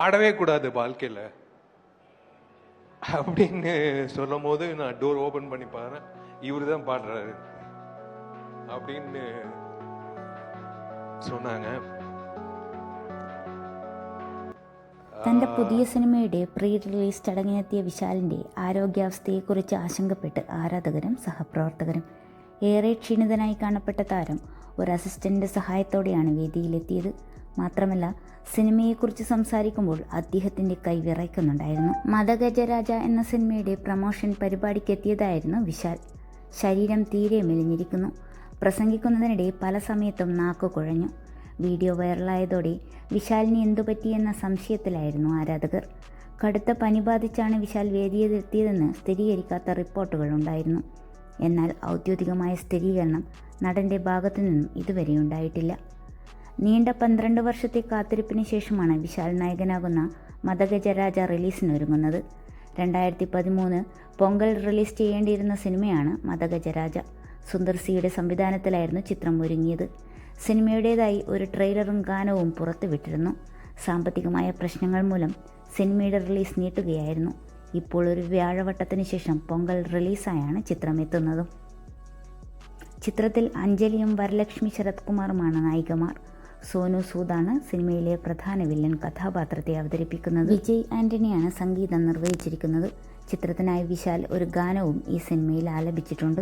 ஆடவே கூடாது வாழ்க்கையில் அப்படின்னு சொல்லும் போது நான் டோர் ஓபன் பண்ணி பாருறேன் இவரு தான் பாடுறாரு அப்படின்னு சொன்னாங்க തൻ്റെ പുതിയ സിനിമയുടെ പ്രീ റിലീസ് ചടങ്ങിനെത്തിയ വിശാലിൻ്റെ ആരോഗ്യാവസ്ഥയെക്കുറിച്ച് ആശങ്കപ്പെട്ട് ആരാധകരും സഹപ്രവർത്തകരും ഏറെ ക്ഷീണിതനായി കാണപ്പെട്ട താരം ഒരു അസിസ്റ്റൻ്റ് സഹായത്തോടെയാണ് വേദിയിലെത്തിയത് മാത്രമല്ല സിനിമയെക്കുറിച്ച് സംസാരിക്കുമ്പോൾ അദ്ദേഹത്തിന്റെ കൈ വിറയ്ക്കുന്നുണ്ടായിരുന്നു. മതഗജരാജ എന്ന സിനിമയുടെ പ്രമോഷൻ പരിപാടിക്കെത്തിയതായിരുന്നു വിശാൽ. ശരീരം തീരെ മെലിഞ്ഞിരിക്കുന്നു. പ്രസംഗിക്കുന്നതിനിടെ പല സമയത്തും നാക്ക് കുഴഞ്ഞു. വീഡിയോ വൈറലായതോടെ വിശാലിന് എന്തു പറ്റിയെന്ന സംശയത്തിലായിരുന്നു ആരാധകർ. കടുത്ത പനി ബാധിച്ചാണ് വിശാൽ വേദിയിലെത്തിയതെന്ന് സ്ഥിരീകരിക്കാത്ത റിപ്പോർട്ടുകളുണ്ടായിരുന്നു എന്നാൽ ഔദ്യോഗികമായ സ്ഥിരീകരണം നടന്റെ ഭാഗത്തു നിന്നും ഇതുവരെ ഉണ്ടായിട്ടില്ല. നീണ്ട പന്ത്രണ്ട് വർഷത്തെ കാത്തിരിപ്പിന് ശേഷമാണ് വിശാൽ നായകനാകുന്ന മതഗജരാജ റിലീസിനൊരുങ്ങുന്നത്. രണ്ടായിരത്തി പതിമൂന്ന് പൊങ്കൽ റിലീസ് ചെയ്യേണ്ടിയിരുന്ന സിനിമയാണ് മതഗജരാജ. സുന്ദർ സിയുടെ സംവിധാനത്തിലായിരുന്നു ചിത്രം ഒരുങ്ങിയത്. സിനിമയുടേതായി ഒരു ട്രെയിലറും ഗാനവും പുറത്തുവിട്ടിരുന്നു. സാമ്പത്തികമായ പ്രശ്നങ്ങൾ മൂലം സിനിമയുടെ റിലീസ് നീട്ടുകയായിരുന്നു. ഇപ്പോൾ ഒരു വ്യാഴവട്ടത്തിന് ശേഷം പൊങ്കൽ റിലീസായാണ് ചിത്രം എത്തുന്നതും ചിത്രത്തിൽ അഞ്ജലിയും വരലക്ഷ്മി ശരത്കുമാറുമാണ് നായികമാർ. സോനു സൂദാണ് സിനിമയിലെ പ്രധാന വില്ലൻ കഥാപാത്രത്തെ അവതരിപ്പിക്കുന്നത്. വിജയ് ആന്റണിയാണ് സംഗീതം നിർവഹിച്ചിരിക്കുന്നത്. ചിത്രത്തിനായി വിശാൽ ഒരു ഗാനവും ഈ സിനിമയിൽ ആലപിച്ചിട്ടുണ്ട്.